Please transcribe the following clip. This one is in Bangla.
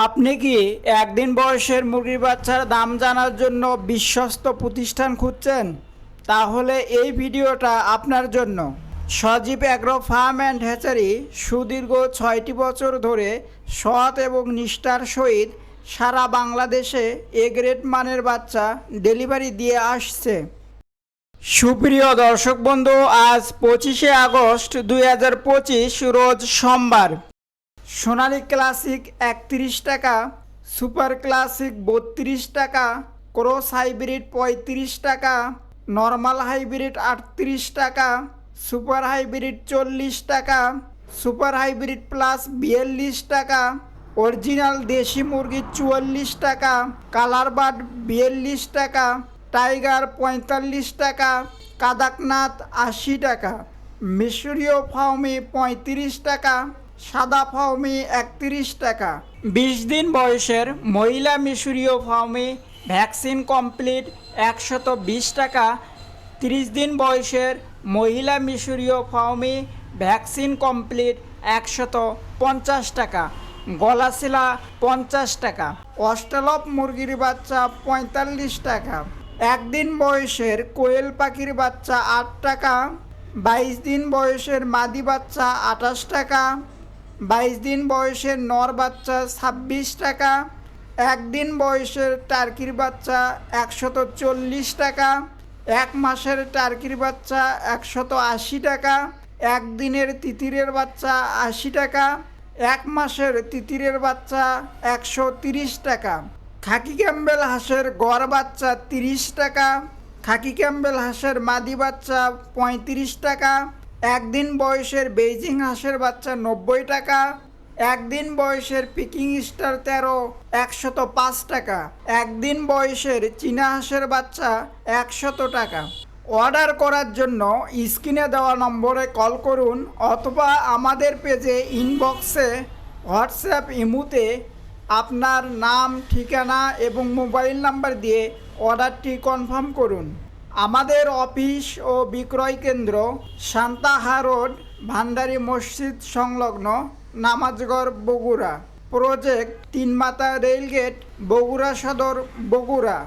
আপনি কি একদিন বয়সের মুরগির বাচ্চার দাম জানার জন্য বিশ্বস্ত প্রতিষ্ঠান খুঁজছেন? তাহলে এই ভিডিওটা আপনার জন্য। Sajib agro farm and hatchery সুদীর্ঘ ছয়টি বছর ধরে সৎ এবং নিষ্ঠার সহিত সারা বাংলাদেশে এ গ্রেড মানের বাচ্চা ডেলিভারি দিয়ে আসছে। সুপ্রিয় দর্শক বন্ধু, আজ পঁচিশে আগস্ট দু হাজার পঁচিশ, রোজ সোমবার। সোনালী ক্লাসিক একত্রিশ টাকা, সুপার ক্লাসিক বত্রিশ টাকা, ক্রস হাইব্রিড পঁয়ত্রিশ টাকা, নর্মাল হাইব্রিড আটত্রিশ টাকা, সুপার হাইব্রিড চল্লিশ টাকা, সুপার হাইব্রিড প্লাস বিয়াল্লিশ টাকা, অরিজিনাল দেশি মুরগি চুয়াল্লিশ টাকা, কালার বার্ড বিয়াল্লিশ টাকা, টাইগার পঁয়তাল্লিশ টাকা, কাদাকনাথ আশি টাকা, মিশরীয় ফাউমি পঁয়ত্রিশ টাকা সাদা ফাউমি একত্রিশ টাকা। বিশ দিন বয়সের মহিলা মিশরীয় ফাউমি ভ্যাকসিন কমপ্লিট একশত বিশ টাকা। তিরিশ দিন বয়সের মহিলা মিশরীয় ফাউমি ভ্যাকসিন কমপ্লিট একশত পঞ্চাশ টাকা। গলাশিলা পঞ্চাশ টাকা। অস্ট্রালপ মুরগির বাচ্চা পঁয়তাল্লিশ টাকা। একদিন বয়সের কোয়েল পাখির বাচ্চা আট টাকা। বাইশ দিন বয়সের মাদি বাচ্চা আঠাশ টাকা। বাইশ দিন বয়সের নর বাচ্চা ছাব্বিশ টাকা একদিন বয়সের টার্কির বাচ্চা একশত চল্লিশ টাকা, এক মাসের টার্কির বাচ্চা একশত আশি টাকা একদিনের তিতিরের বাচ্চা আশি টাকা, এক মাসের তিতিরের বাচ্চা একশো তিরিশ টাকা। খাকি ক্যাম্বেল হাঁসের গড় বাচ্চা তিরিশ টাকা, খাকি ক্যাম্বেল হাঁসের মাদি বাচ্চা পঁয়ত্রিশ টাকা একদিন বয়সের বেইজিং হাঁসের বাচ্চা নব্বই টাকা, একদিন বয়সের পিকিং স্টার তেরো, একশত পাঁচ টাকা, একদিন বয়সের চীনা হাঁসের বাচ্চা একশত টাকা। অর্ডার করার জন্য স্ক্রিনে দেওয়া নম্বরে কল করুন অথবা আমাদের পেজে ইনবক্সে হোয়াটসঅ্যাপ ইমুতে আপনার নাম, ঠিকানা এবং মোবাইল নাম্বার দিয়ে অর্ডারটি কনফার্ম করুন। আমাদের অফিস ও বিক্রয় কেন্দ্র, সান্তাহা রোড, ভান্ডারি মসজিদ সংলগ্ন, Namazgarh, Bogura. Project Tinmatha rail gate, Bogura Sadar, Bogura.